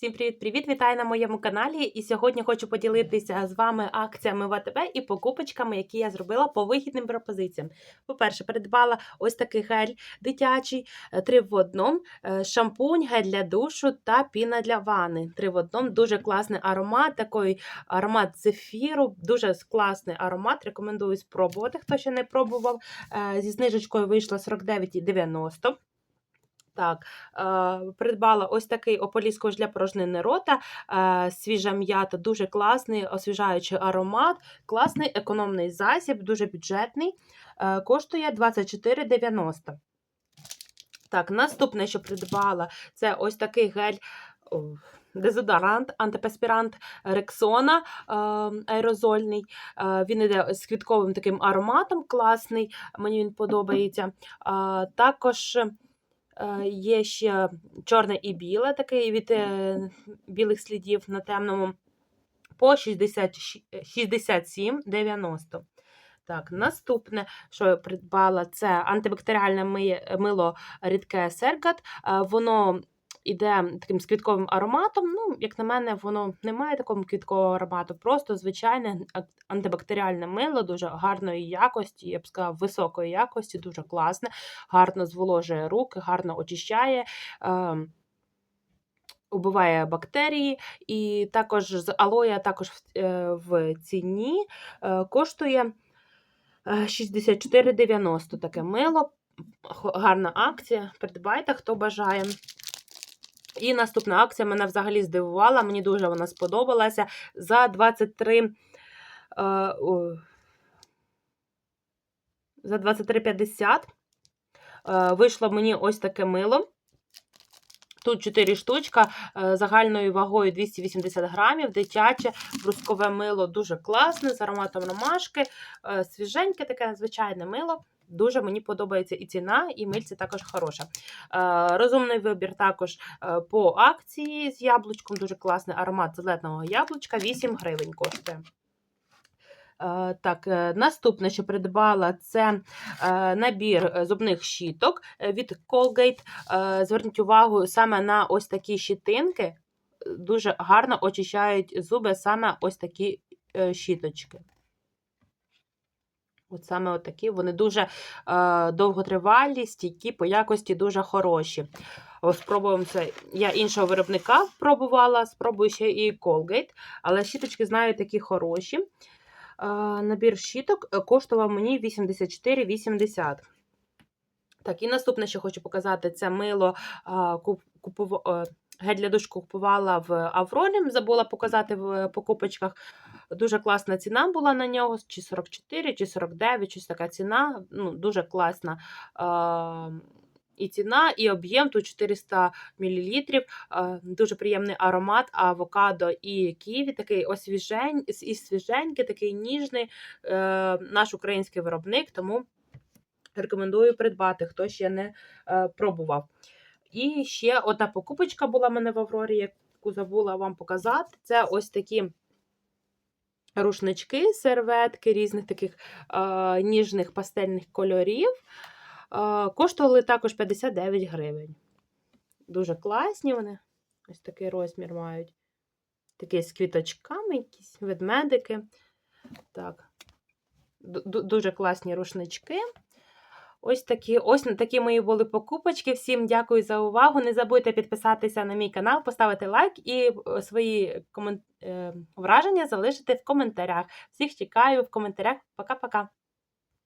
Всім привіт-привіт! Вітаю на моєму каналі. І сьогодні хочу поділитися з вами акціями в АТБ і покупочками, які я зробила по вигідним пропозиціям. По-перше, придбала ось такий гель дитячий, е, три в одному, е, шампунь, гель для душу та піна для ванни. Три в одному. Дуже класний аромат, такий аромат зефіру, дуже класний аромат. Рекомендую спробувати, хто ще не пробував. Е, Зі знижечкою вийшла 49,90. Так, е, придбала ось такий ополіскувач для порожнини рота, е, свіжа м'ята, дуже класний, освіжаючий аромат, класний економний засіб, дуже бюджетний, е, коштує 24,90. Так, наступне, що придбала, це ось такий гель. Дезодорант, антипаспірант Рексона аерозольний. Він іде з квітковим таким ароматом класний, мені він подобається. Також є ще чорне і біле, такий від е, білих слідів на темному по 60 67,90. Так, наступне, що я придбала, це антибактеріальне мило рідке Сергат. Е, Воно іде таким з квітковим ароматом. Ну, як на мене, воно не має такого квіткового аромату, просто звичайне антибактеріальне мило дуже гарної якості, я б сказала, високої якості, дуже класне, гарно зволожує руки, гарно очищає. Е, Убиває бактерії, і також з алоя також в, е, ціні е, коштує е, 64,90 таке мило. Гарна акція. Придбайте, хто бажає. І наступна акція мене взагалі здивувала. Мені дуже вона сподобалася. За 23. Е, за 23,50 е, вийшло мені ось таке мило. Тут 4 штучка е, загальною вагою 280 грамів, дитяче брускове мило дуже класне, з ароматом ромашки, свіженьке таке звичайне мило. Дуже мені подобається і ціна, і мильце також хороша. Е, Розумний вибір також е, по акції з яблучком. Дуже класний аромат зеленого яблучка. 8 гривень коштує. Е, Так, наступне, що придбала, це набір зубних щіток від Colgate. Зверніть увагу саме на ось такі щітинки. Дуже гарно очищають зуби саме ось такі щіточки. От саме от такі, вони дуже е, довготривалі, стійкі, по якості дуже хороші. Спробуємо це. Я іншого виробника пробувала, спробую ще і Colgate, але щіточки знаю такі хороші. Е, набір щіток е, коштував мені 84,80. Так, і наступне, що хочу показати, це мило а, куп, купува, е, гель для душу купувала в Авролі, забула показати в покупочках. Дуже класна ціна була на нього, чи 44, чи 49, щось така ціна. Ну, дуже класна і ціна, і об'єм тут 400 мл. Дуже приємний аромат авокадо і ківі, такий освіжень, і свіженький, такий ніжний е, наш український виробник, тому рекомендую придбати, хто ще не е, пробував. І ще одна покупочка була в мене в Аврорі, яку забула вам показати. Це ось такі рушнички, серветки різних таких е, ніжних пастельних кольорів. Е, коштували також 59 гривень. Дуже класні вони. Ось такий розмір мають. Такі з квіточками, якісь ведмедики. Так. Ду- ду- Дуже класні рушнички. Ось такі, ось такі мої були покупочки. Всім дякую за увагу. Не забудьте підписатися на мій канал, поставити лайк і е, свої комен... е, враження залишити в коментарях. Всіх чекаю в коментарях. Пока-пока.